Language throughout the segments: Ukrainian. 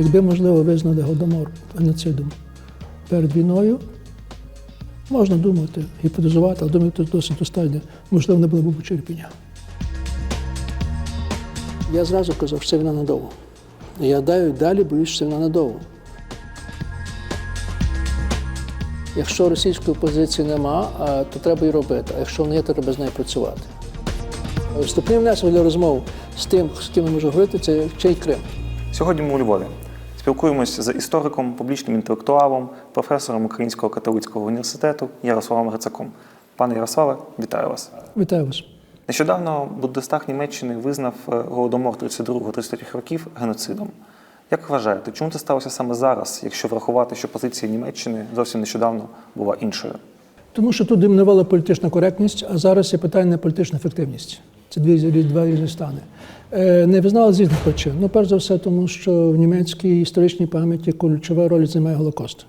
Якби, можливо, визнали голодомор геноцидом перед війною, можна думати, гіпотезувати, але думаю, це досить достатньо. Можливо, не було б почерпіння. Я зразу казав, що це війна надовго. Я далі, далі боюсь, що це війна надовго. Якщо російської позиції нема, то треба її робити. А якщо вона є, то треба з нею працювати. Вступний внесок для розмов з тим, з ким я можу говорити, це чий Крим. Сьогодні ми у Львові. Спілкуємось з істориком, публічним інтелектуалом, професором Українського католицького університету Ярославом Грицаком. Пане Ярославе, вітаю вас. Вітаю вас. Нещодавно Бундестаг Німеччини визнав е, голодомор 32-33 років геноцидом. Як вважаєте, чому це сталося саме зараз, якщо врахувати, що позиція Німеччини зовсім нещодавно була іншою? Тому що тут домінувала політична коректність, а зараз є питання політична ефективність. Це дві два різні стани. Е, Не визнали з різних причин. Ну, перш за все, тому що в німецькій історичній пам'яті ключова роль займає Голокост.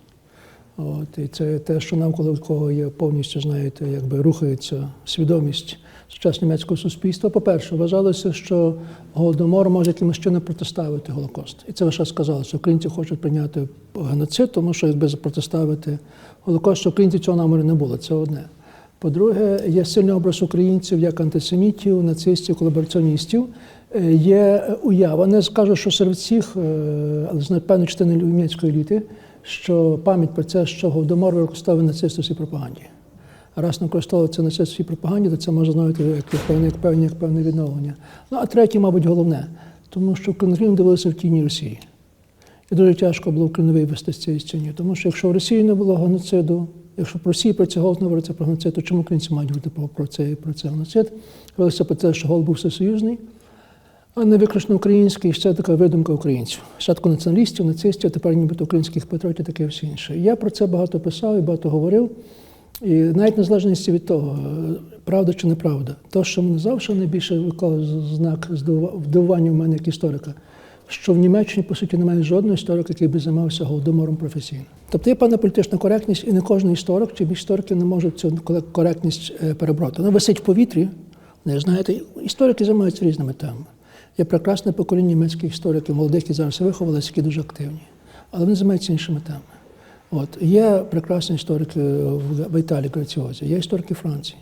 От, і це те, що навколо кого є повністю, знаєте, якби рухається свідомість сучасного німецького суспільства. По-перше, вважалося, що голодомор може якимось чином протиставити Голокост. І це лише сказали, що українці хочуть прийняти геноцид, тому що якби протиставити Голокост, що українців цього наміру не було. Це одне. По-друге, є сильний образ українців як антисемітів, нацистів, колабораціоністів. Е, Є уява, не скажу, що серед всіх, е, але знаю певної частини німецької еліти, що пам'ять про це, що голодомор використовує нацистівській пропаганді. А раз не використовується це нацистівській пропаганді, то це може знаєте як, певне, як певне, як певне відновлення. Ну а третє, мабуть, головне, тому що Україну дивилися в тіні Росії. І дуже тяжко було Україну вивести з цієї стіні. Тому що якщо в Росії не було геноциду, якщо в Росії про це голод не говориться про геноцид, то чому українці мають говорити про, про, це, про це геноцид? Говорилося про те, що голод був всесоюзний, а не виключно український, ще така видумка українців. Спочатку націоналістів, нацистів, тепер нібито українських патріотів, таке все інше. Я про це багато писав і багато говорив. І навіть незалежності від того, правда чи неправда, то, що мене завжди найбільше виклав знак здивува- здивування в мене як історика, що в Німеччині, по суті, немає жодного історика, який би займався голодомором професійно. Тобто є певна політична коректність, і не кожен історик чи історики не можуть цю коректність е, перебороти. Вона висить в повітрі. Не знаєте, історики займаються різними темами. Є прекрасне покоління німецьких істориків, молодих, які зараз виховалися, які дуже активні. Але вони займаються іншими темами. От є прекрасні історики в Італії, Граціозі, є історики Франції,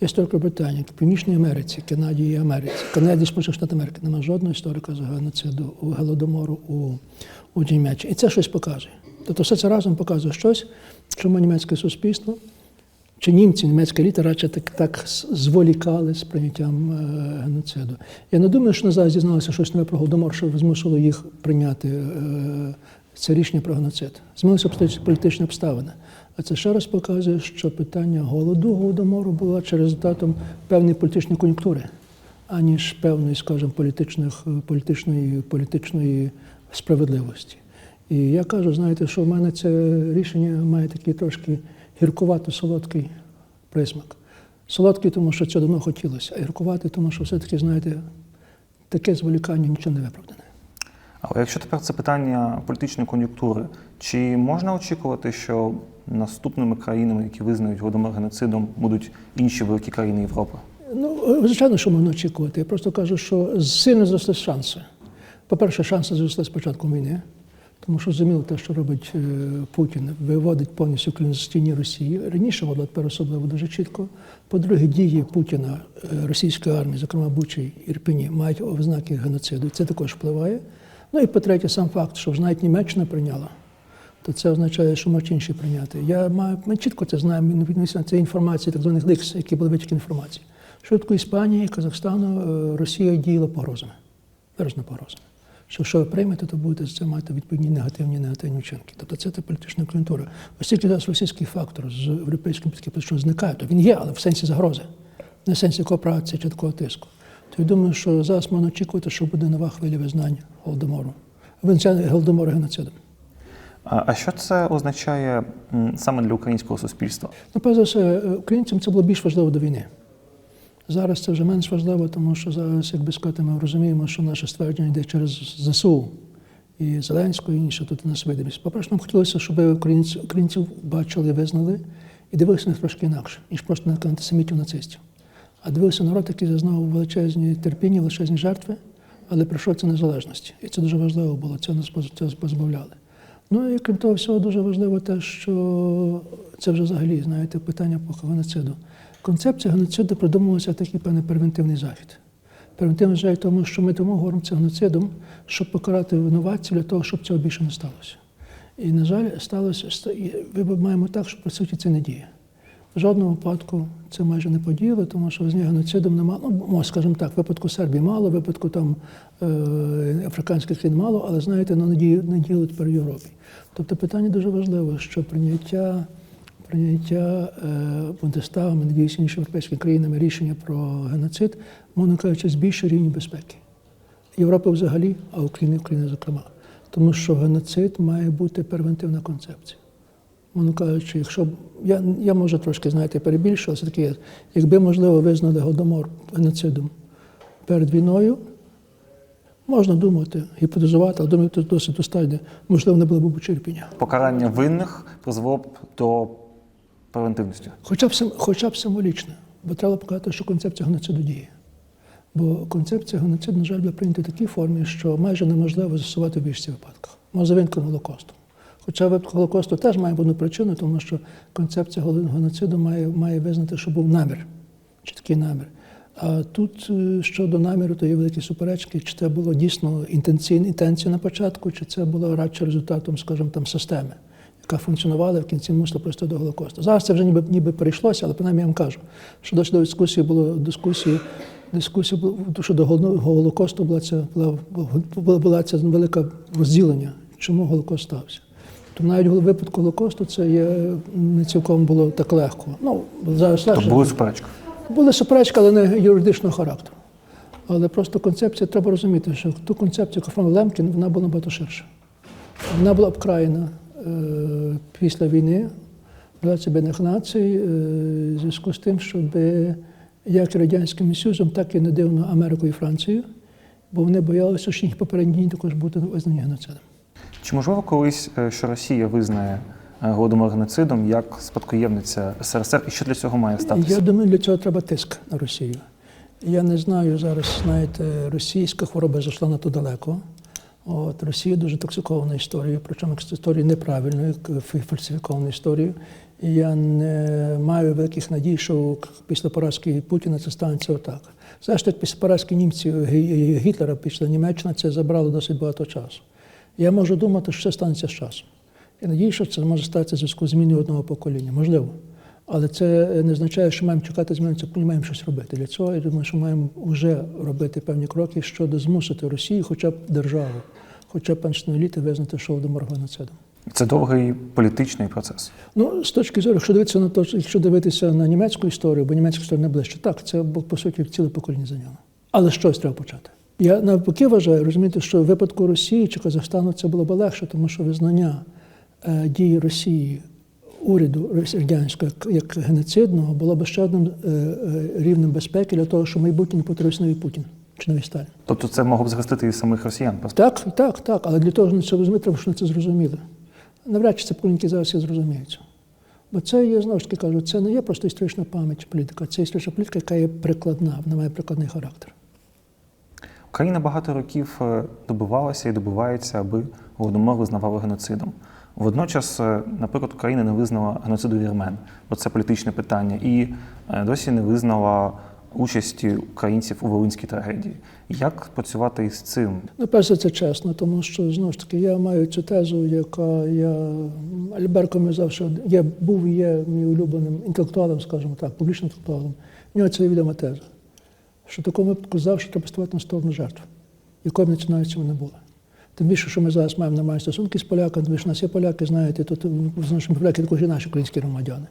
є історики Британії, Північній Америці, Канаді і Америці. Канаді, Сполучених Штатів Америки немає жодного історика з геноциду, у голодомору у, у Німеччині. І це щось показує. Тобто все це разом показує щось, чому німецьке суспільство чи німці, німецька еліта радше так, так зволікали з прийняттям е, геноциду. Я не думаю, що вони зараз дізналися щось нове про голодомор, що змусило їх прийняти е, це рішення про геноцид. Змінилися політичні обставини. А це ще раз показує, що питання голоду, голодомору було чи результатом певної політичної кон'юнктури, аніж певної, скажімо, політичних, політичної, політичної справедливості. І я кажу, знаєте, що в мене це рішення має такий трошки гіркувато-солодкий присмак. Солодкий, тому що це давно хотілося, а гіркуватий, тому що все-таки, знаєте, таке зволікання нічого не виправдане. Але якщо тепер це питання політичної кон'юнктури, чи можна очікувати, що наступними країнами, які визнають голодомор геноцидом, будуть інші великі країни Європи? Ну, звичайно, що можна очікувати. Я просто кажу, що сильно зросли шанси. По-перше, шанси зросли з початку війни, тому що зрозуміло те, що робить е, Путін, виводить повністю Україну Росії. Раніше було тепер особливо дуже чітко. По-друге, дії Путіна, е, російської армії, зокрема Бучі і Ірпені, мають ознаки геноциду. Це також впливає. Ну і по-третє, сам факт, що вже навіть Німеччина прийняла то це означає, що можуть інші прийняти. Я маю, ми чітко це знаємо, він відноситься це інформації, так званих лікс, які були витіки інформації. Швидко Іспанії, Казахстану, е, Росія діяла погрозами, виразно погрозами. Що що ви приймете, то будете за це мати відповідні негативні негативні вчинки. Тобто це та політична кон'юнктура. Оскільки зараз російський фактор з європейським політичним зникає, то він є, але в сенсі загрози, не в сенсі кооперації чи такого тиску. То я думаю, що зараз можна очікувати, що буде нова хвиля визнання голодомору. Голодомору геноцидом. А що це означає саме для українського суспільства? Ну, перш за все, українцям це було більш важливо до війни. Зараз це вже менш важливо, тому що зараз, як би сказати, ми розуміємо, що наше ствердження йде через ЗСУ і Зеленського, і інше тут у нас видимість. По-перше, нам хотілося, щоб українці, українців бачили, визнали і дивилися на трошки інакше, ніж просто на антисемітів нацистів. А дивився народ, який зазнав величезні терпіння, величезні жертви але прийшов це незалежності. І це дуже важливо було, це нас позбавляли. Ну і крім того всього, дуже важливо те, що це вже взагалі, знаєте, питання по геноциду. Концепція геноциду придумувалася такий певний превентивний захід. Превентивний захід, тому що ми тому говоримо це геноцидом, щоб покарати винуватців для того, щоб цього більше не сталося. І, на жаль, сталося, ми маємо так, що по суті це не діє. В жодному випадку це майже не подіяло, тому що з геноцидом немає. Ну, скажімо так, випадку Сербії мало, випадку там е, африканських країн мало, але знаєте, ну, не діяло тепер в Європі. Тобто питання дуже важливе, що прийняття, прийняття е, Бундестагом, надіюся, іншими європейськими країнами рішення про геноцид, мовно кажучи, збільшує рівень безпеки. Європи взагалі, а України, України зокрема. Тому що геноцид має бути превентивна концепція. Мовно кажучи, якщо б я, я може трошки знаєте, перебільшую, але все-таки якби можливо визнали голодомор геноцидом перед війною, можна думати, гіпотезувати, але думаю, це досить достатньо. Можливо, не було б черпіння. Покарання винних призвело б до превентивності. Хоча б, хоча б символічно, бо треба показати, що концепція геноциду діє. Бо концепція геноциду, на жаль, була прийнята в такій формі, що майже неможливо застосувати в більшості випадках. Ну, за винком Голокосту. Хоча випадок Голокосту теж має одну причину, тому що концепція геноциду має, має визнати, що був намір, чіткий намір. А тут е, щодо наміру, то є великі суперечки, чи це було дійсно інтенційна інтенція на початку, чи це було радше результатом, скажімо, там, системи, яка функціонувала в кінці мусила привести до Голокосту. Зараз це вже ніби, ніби перейшлося, але принаймні я вам кажу, що досить до дискусії було дискусії, дискусія була, щодо Голокосту була ця була, була, була ця велика розділення, чому Голокост стався. То навіть в випадку Голокосту це є не цілком було так легко. Ну, зараз Тобто легше. були суперечки. Були суперечки, але не юридичного характеру. Але просто концепція, треба розуміти, що ту концепцію, формував Лемкін, вона була набагато ширша. Вона була обкраєна е, після війни Об'єднаних Націй е, в зв'язку з тим, щоб як Радянським Союзом, так і не дивно Америкою і Францією, бо вони боялися, що їх попередні дні також будуть визнані геноцидом. Чи можливо колись, е, що Росія визнає е, геноцидом як спадкоємниця СРСР, і що для цього має статися? Я думаю, для цього треба тиск на Росію. Я не знаю зараз, знаєте, російська хвороба зайшла надто далеко. От Росія дуже токсикована історією, причому історією неправильною, фальсифікованою історією. Я не маю великих надій, що після поразки Путіна це станеться отак. Зрештою, після поразки німців Гітлера після Німеччини це забрало досить багато часу. Я можу думати, що це станеться з часом. Я надію, що це може статися в зв'язку з зміною одного покоління. Можливо. Але це не означає, що маємо чекати зміни, це маємо щось робити. Для цього я думаю, що маємо вже робити певні кроки щодо змусити Росію, хоча б державу, хоча б еліти визнати, що Володимир геноцидом. Це довгий політичний процес. Ну, з точки зору, якщо дивитися на то, якщо дивитися на німецьку історію, бо німецька історія не ближче, так, це по суті ціле покоління зайняло. Але щось треба почати. Я навпаки вважаю, розумієте, що в випадку Росії чи Казахстану це було б легше, тому що визнання е, дії Росії уряду радянського як, як геноцидного було б ще одним е, е, рівнем безпеки для того, що майбутнє не повторився новий Путін чи новий Сталін. Тобто це могло б захистити і самих росіян. Просто Так, так, так. Але для того, щоб це розуміти, треба, вони це зрозуміли. Навряд чи це поколінки зараз і зрозуміють. Бо це є, знову ж таки кажу, це не є просто історична пам'ять політика, це історична політика, яка є прикладна, вона має прикладний характер. Україна багато років е, добивалася і добивається, аби голодомор визнавали геноцидом. Водночас, е, наприклад, Україна не визнала геноциду вірмен, бо це політичне питання, і е, досі не визнала участі українців у Волинській трагедії. Як працювати із цим? Ну, перш за це чесно, тому що знову ж таки я маю цю тезу, яка я Альберт Камю завжди я був і є мій улюбленим інтелектуалом, скажімо так, публічним інтелектуалом. У нього це відома теза, що в такому випадку завжди треба ставати на сторону жертв, якою національністю вони були. Тим більше, що ми зараз маємо нормальні стосунки з поляками, тому що нас є поляки, знаєте, то наші поляки також і наші українські громадяни.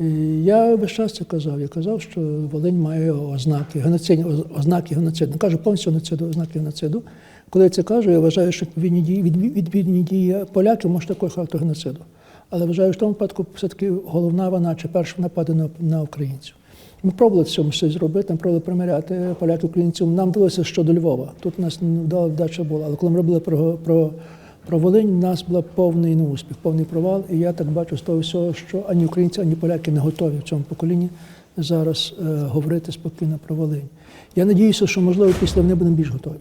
І я весь час це казав. Я казав, що Волинь має ознаки, геноцидні ознаки геноциду. Не кажу повністю геноциду, ознаки геноциду. Коли я це кажу, я вважаю, що відповідні дії, від- відповідні дії поляків може такий характер геноциду. Але вважаю, що в тому випадку все-таки головна вона чи перша нападе на, на українців. Ми пробували в цьому щось зробити, ми пробували примиряти поляків українців. Нам вдалося щодо Львова. Тут у нас не вдала вдача була. Але коли ми робили про, про, про Волинь, у нас був повний неуспіх, повний провал. І я так бачу з того всього, що ані українці, ані поляки не готові в цьому поколінні зараз е, говорити спокійно про Волинь. Я надіюся, що можливо після вони будемо більш готові.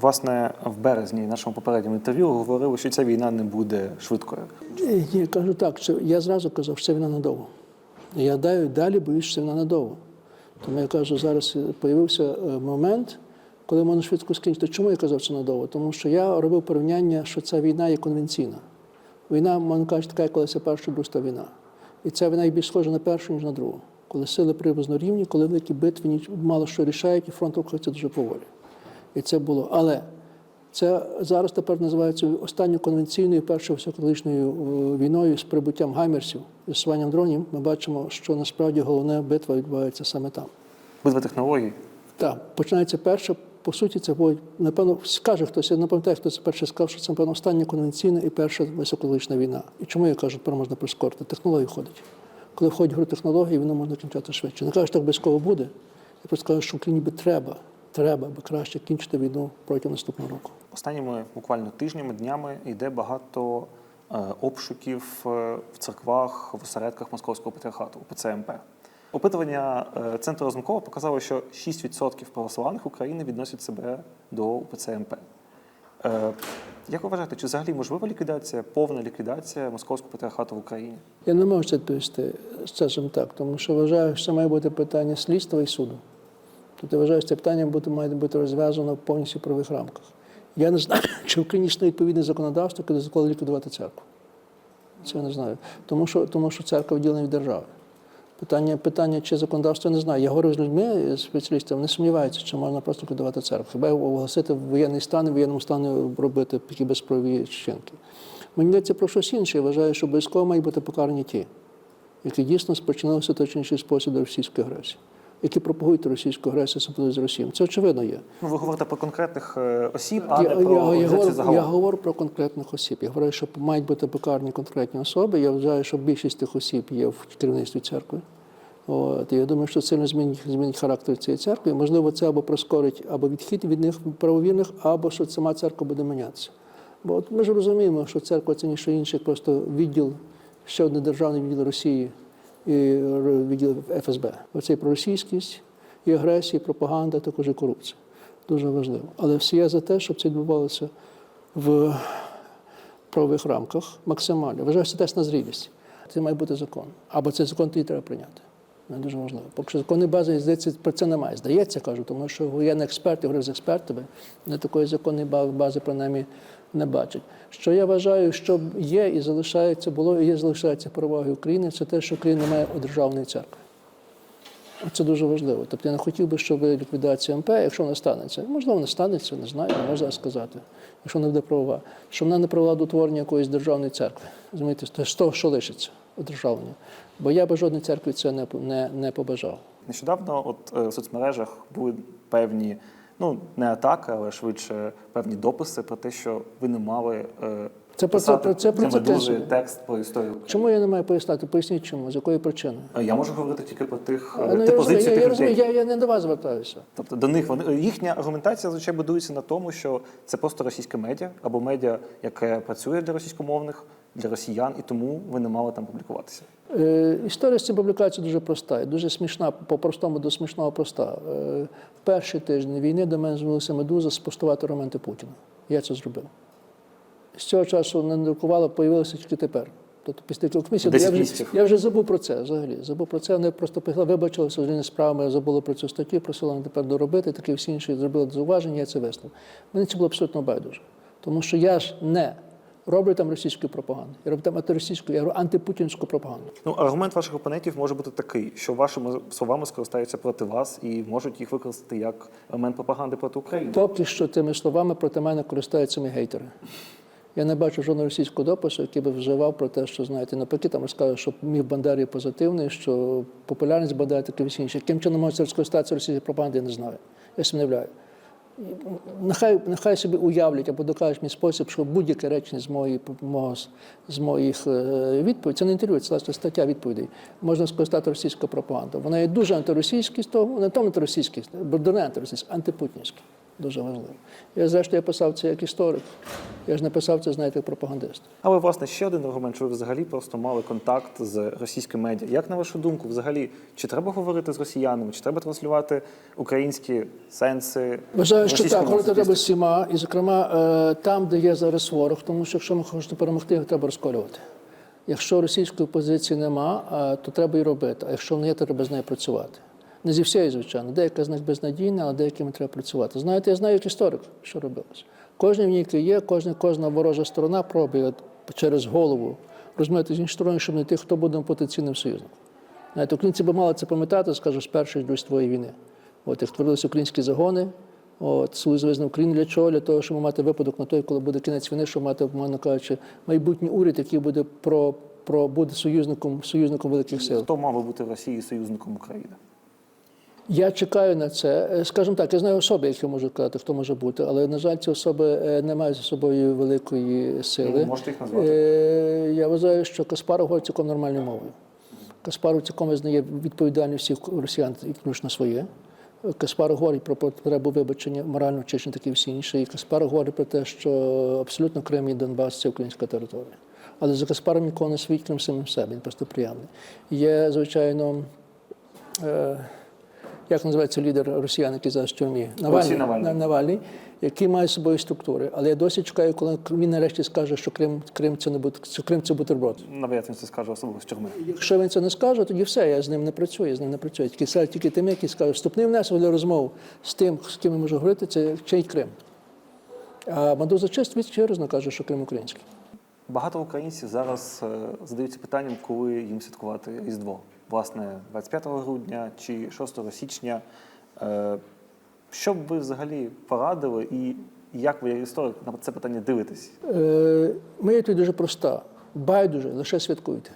Власне, в березні нашому попередньому інтерв'ю говорили, що ця війна не буде швидкою. Ні, Ні, кажу так, що я зразу казав, що це війна надовго. Я далі, далі це надовго. Тому я кажу, зараз з'явився момент, коли можна швидко скінчити. Чому я казав це надовго? Тому що я робив порівняння, що ця війна є конвенційна. Війна, можна кажучи, така, коли це перша друга війна. І ця війна є більш схожа на першу, ніж на другу. Коли сили приблизно рівні, коли великі битви мало що рішають, і фронт рухається дуже поволі. І це було. Але це зараз тепер називається останньою конвенційною першою всеколишньою е, війною з прибуттям гаймерсів, з застосуванням дронів. Ми бачимо, що насправді головна битва відбувається саме там. Битва технологій. Так, починається перша. По суті, це буде, напевно, скаже хтось, я не пам'ятаю, хто це перше сказав, що це, напевно, остання конвенційна і перша високолишня війна. І чому я кажу, тепер можна прискорити? Технології ходить. Коли входять гру технології, воно можна кінчати швидше. Не кажу, що так обов'язково буде. Я просто кажу, що Україні би треба, треба би краще кінчити війну протягом наступного року. Останніми буквально тижнями, днями йде багато е, обшуків е, в церквах, в осередках Московського патріархату УПЦ МП. Опитування е, центру Разумкова показало, що 6% православних України відносять себе до УПЦ МП. Як ви вважаєте, чи взагалі можлива ліквідація, повна ліквідація Московського патріархату в Україні? Я не можу це відповісти, скажімо так, тому що вважаю, що це має бути питання слідства і суду. Тобто я вважаю, що це питання буде, має бути розв'язано повністю в правових рамках. Я не знаю, чи в Україні існує відповідне законодавство, коли законно ліквідувати церкву. Це я не знаю. Тому що, тому що церква відділена від держави. Питання, питання, чи законодавство, я не знаю. Я говорю з людьми, спеціалістами, вони сумніваються, чи можна просто ліквідувати церкву. Хіба оголосити воєнний стан в воєнному стані робити такі безправі вчинки. Мені йдеться про щось інше. Я вважаю, що обов'язково мають бути покарані ті, які дійсно спричинилися в той чи інший спосіб до російської агресії, які пропагують російську агресію, особливо з Росією. Це очевидно є. Ну, ви говорите про конкретних е, осіб, а Я, не про я, я, говорю, загалом. я говорю про конкретних осіб. Я говорю, що мають бути покарані конкретні особи. Я вважаю, що більшість тих осіб є в керівництві церкви. От, і я думаю, що сильно змінить, змінить характер цієї церкви. Можливо, це або прискорить або відхід від них правовірних, або що сама церква буде мінятися. Бо от ми ж розуміємо, що церква це ніщо інше, просто відділ, ще один державний відділ Росії р- ФСБ. Оце і проросійськість, і агресія, і пропаганда, також і корупція. Дуже важливо. Але всі я за те, щоб це відбувалося в правових рамках максимально. Вважаю, це тест на зрілість. Це має бути закон. Або цей закон тоді треба прийняти. Це дуже важливо. Поки що законної бази, здається, про це немає. Здається, кажу, тому що воєнний експерт, я говорю з експертами, не такої законної бази, принаймні, не бачать. Що я вважаю, що є і залишається, було і є, залишається перевагою України, це те, що Україна має державної церкви. Це дуже важливо. Тобто я не хотів би, щоб ліквідація МП, якщо вона станеться, можливо, вона станеться, не знаю, не можна сказати, якщо вона буде правова, що вона не привела до утворення якоїсь державної церкви. Розумієте, з того- що лишиться державної. Бо я би жодної церкви це не, не, не побажав. Нещодавно, от е, в соцмережах були певні, ну не атаки, але швидше певні дописи про те, що ви не мали е, Це про це- про це- про це теж. текст про історію. України. Чому я не маю пояснити? Поясніть чому, з якої причини? Е, Я можу говорити тільки про тих е, Ну, я, ти розумію, позицію я, я, розумію, я, я не до вас звертаюся. Тобто до них вони їхня аргументація зазвичай будується на тому, що це просто російське медіа або медіа, яке працює для російськомовних, для росіян, і тому ви не мали там публікуватися. Е, історія з цією публікацією дуже проста, і дуже смішна, по-простому до смішного проста. Е, в перші тижні війни до мене звернулася медуза спостувати аргументи Путіна. Я це зробив. З цього часу не друкувала, появилося тільки тепер. Тобто після кількох місяців я вже, я вже забув про це взагалі. Забув про це. Вони просто прийшли, вибачилися з справами, забули про цю статтю, просили мене тепер доробити, такі всі інші зробили зауваження, я це визнав. Мені це було абсолютно байдуже. Тому що я ж не роблю там російську пропаганду. Я роблю там антиросійську, я роблю антипутінську пропаганду. Ну, аргумент ваших опонентів може бути такий, що вашими словами скористаються проти вас і можуть їх використати як елемент пропаганди проти України. Поки що тими словами проти мене користуються мої гейтери. Я не бачу жодного російського допису, який би вживав про те, що знаєте, навпаки, там розказує, що міг Бандері позитивний, що популярність Бандери таке всі інше. Яким чином може скористатися російською пропагандою, я не знаю. Я сумнівляю. Нехай, нехай собі уявлять або докажуть мій спосіб, що будь-яке речення з, мого, з моїх е, відповідей, це не інтерв'ю, це власне стаття відповідей, можна скористати російською пропагандою. Вона є дуже антиросійська з не тому антиросійська, не антиросійська, антипутінська. Дуже важливо. Я зрештою я писав це як історик. Я ж не писав це, знаєте, як пропагандист. Але власне ще один аргумент, що ви взагалі просто мали контакт з російськими медіа. Як на вашу думку, взагалі, чи треба говорити з росіянами, чи треба транслювати українські сенси? Вважаю, що так, говорити треба з всіма, і зокрема е, там, де є зараз ворог, тому що якщо ми хочемо перемогти, його треба розколювати. Якщо російської позиції нема, е, то треба її робити. А якщо є, то треба з нею працювати. Не зі всією, звичайно. Деяка з них безнадійна, але деякими треба працювати. Знаєте, я знаю як історик, що робилось. В ній є, кожна, кожна ворожа сторона пробує через голову розмити з сторони, щоб знайти, хто буде потенційним союзником. Знаєте, українці би мали це пам'ятати, скажу, з першої ж світової війни. От як творилися українські загони, от Союз Україну для чого? Для того, щоб мати випадок на той, коли буде кінець війни, щоб мати, умовно кажучи, майбутній уряд, який буде про, про буде союзником, союзником великих сил. Хто мав би бути в Росії союзником України? Я чекаю на це. Е, Скажімо так, я знаю особи, які можуть казати, хто може бути, але на жаль, ці особи е, не мають за собою великої сили. Ну, можете їх назвати? Е, Я вважаю, що Каспаров говорить цілком нормальною мовою. Каспаров цілком визнає відповідальність всіх росіян, включно своє. Каспаров говорить про потребу вибачення морально вчичення, такі всі інші. І Каспаров говорить про те, що абсолютно Крим і Донбас це українська територія. Але за Каспаром нікого не світить, крім самим себе, він просто приємний. Є, звичайно, е, як називається лідер росіян, який зараз в тюрмі? Олексій Навальний. Навальний, який має з собою структури. Але я досі чекаю, коли він нарешті скаже, що Крим, Крим це не що Крим це бутерброд. Навряд він це скаже особливо з тюрми. Якщо він це не скаже, тоді все, я з ним не працюю, я з ним не працюю. Тільки тільки тим, які скажуть, вступний внесок для розмов з тим, з ким я можу говорити, це чий Крим. А Мадуза чист відчерезно каже, що Крим український. Багато українців зараз е, задаються питанням, коли їм святкувати Різдво. Власне, 25 грудня чи 6 січня. Е, Що б ви взагалі порадили і як ви, як історик, на це питання дивитесь? Е, Моя відповідь дуже проста. Байдуже, лише святкуйте.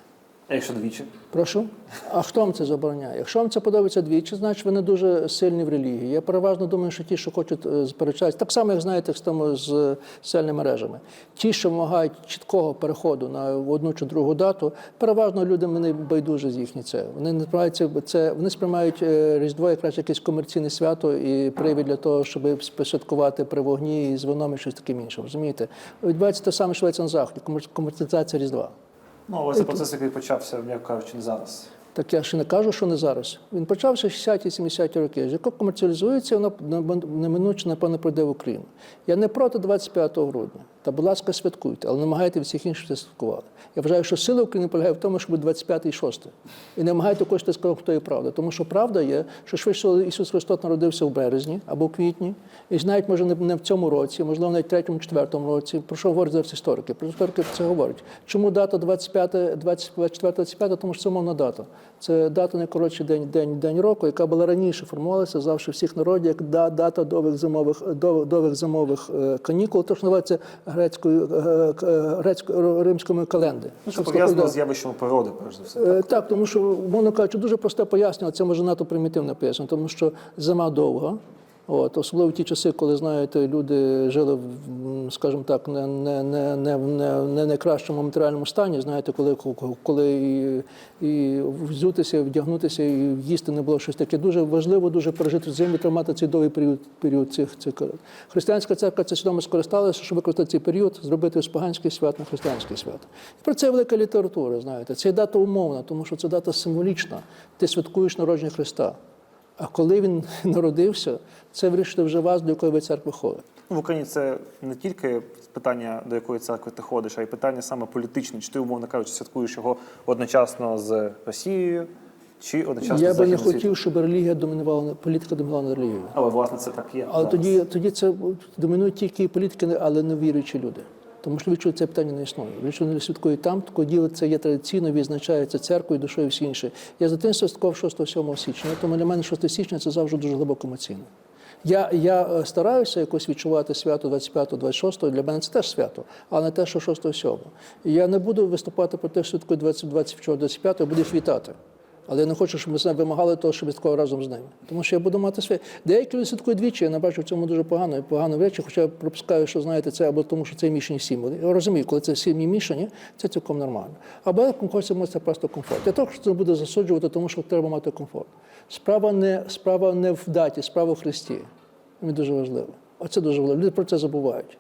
А якщо двічі? Прошу. А хто вам це забороняє? Якщо вам це подобається двічі, значить ви не дуже сильні в релігії. Я переважно думаю, що ті, що хочуть е, сперечатися, так само, як знаєте, з е, соціальними мережами. Ті, що вимагають чіткого переходу на одну чи другу дату, переважно люди мене байдуже з їхні це. Вони не сприймають це, вони сприймають е, Різдво якраз якесь комерційне свято і привід для того, щоб святкувати при вогні і з вином і щось таким іншим. Розумієте? Відбувається те саме, що на заході, комер- комерціалізація Різдва. Ну, ось це процес, який почався, м'яко кажучи, не зараз. Так я ще не кажу, що не зараз. Він почався 60-70 роки. Яко комерціалізується, воно неминуче, напевно, прийде в Україну. Я не проти 25 грудня. Та, будь ласка, святкуйте, але намагайте всіх інших це святкували. Я вважаю, що сила України полягає в тому, щоб 25 і 6. І намагайте кошти сказати, хто є правда. Тому що правда є, що швидше Ісус Христос народився в березні або в квітні, і навіть може не- в цьому році, можливо, навіть в третьому, четвертому році. Про що говорять зараз історики? Про історики це говорять. Чому дата 25, 24, 25? Тому що це мовна дата. Це дата найкоротший день, день, день року, яка була раніше формувалася завжди всіх народів, як да- дата довгих зимових, дов- довгих зимових е, канікул, то що називається грецькою, е, римської календи. Ну, це пов'язано з явищем природи, перш за все. Так, Так, тому що, мовно кажучи, дуже просте пояснення, це може надто примітивне пояснення, тому що зима довга. От, особливо в ті часи, коли знаєте, люди жили в, скажімо так, не, не, не, не, не, не найкращому матеріальному стані. Знаєте, коли, коли і, і взутися, вдягнутися і їсти не було щось таке. Дуже важливо, дуже пережити зиму, тримати цей довгий період, період цих, цих християнська церква це свідомо скористалася, щоб використати цей період, зробити з поганських свят на християнське свято. І про це велика література. Знаєте, це дата умовна, тому що це дата символічна. Ти святкуєш народження Христа. А коли він народився, це вирішити вже вас, до якої ви церкви ходите. Ну, В Україні це не тільки питання, до якої церкви ти ходиш, а й питання саме політичне. Чи ти, умовно кажучи, святкуєш його одночасно з Росією, чи одночасно Я би не хотів, щоб релігія домінувала, політика домінувала над релігією. Але власне це так є. Але зараз. тоді, тоді це домінують тільки політики, але не віруючі люди. Тому що відчують це питання не існує. Якщо вони святкують там, то діло це є традиційно, відзначається церквою, душою всі інше. Я з дитинства святкував 6-7 січня, тому для мене 6 січня це завжди дуже глибоко емоційно. Я, я е, стараюся якось відчувати свято 25-26, для мене це теж свято, але не те, що 6-7. Я не буду виступати про те, що святкую 24-25, я буду їх вітати. Але я не хочу, щоб ми ними вимагали того, щоб відколи разом з ними. Тому що я буду мати своє. Деякі люди святкують двічі, я не бачу в цьому дуже погано. і Погано речі, хоча я пропускаю, що знаєте, це або тому, що це мішані сім'ї. Я розумію, коли це сім'ї мішані, це цілком нормально. Або хочеться це просто комфорт. Я також це буду засуджувати, тому що треба мати комфорт. Справа не, справа не в даті, справа в Христі. Мені дуже важливо. Оце дуже важливо. Люди про це забувають.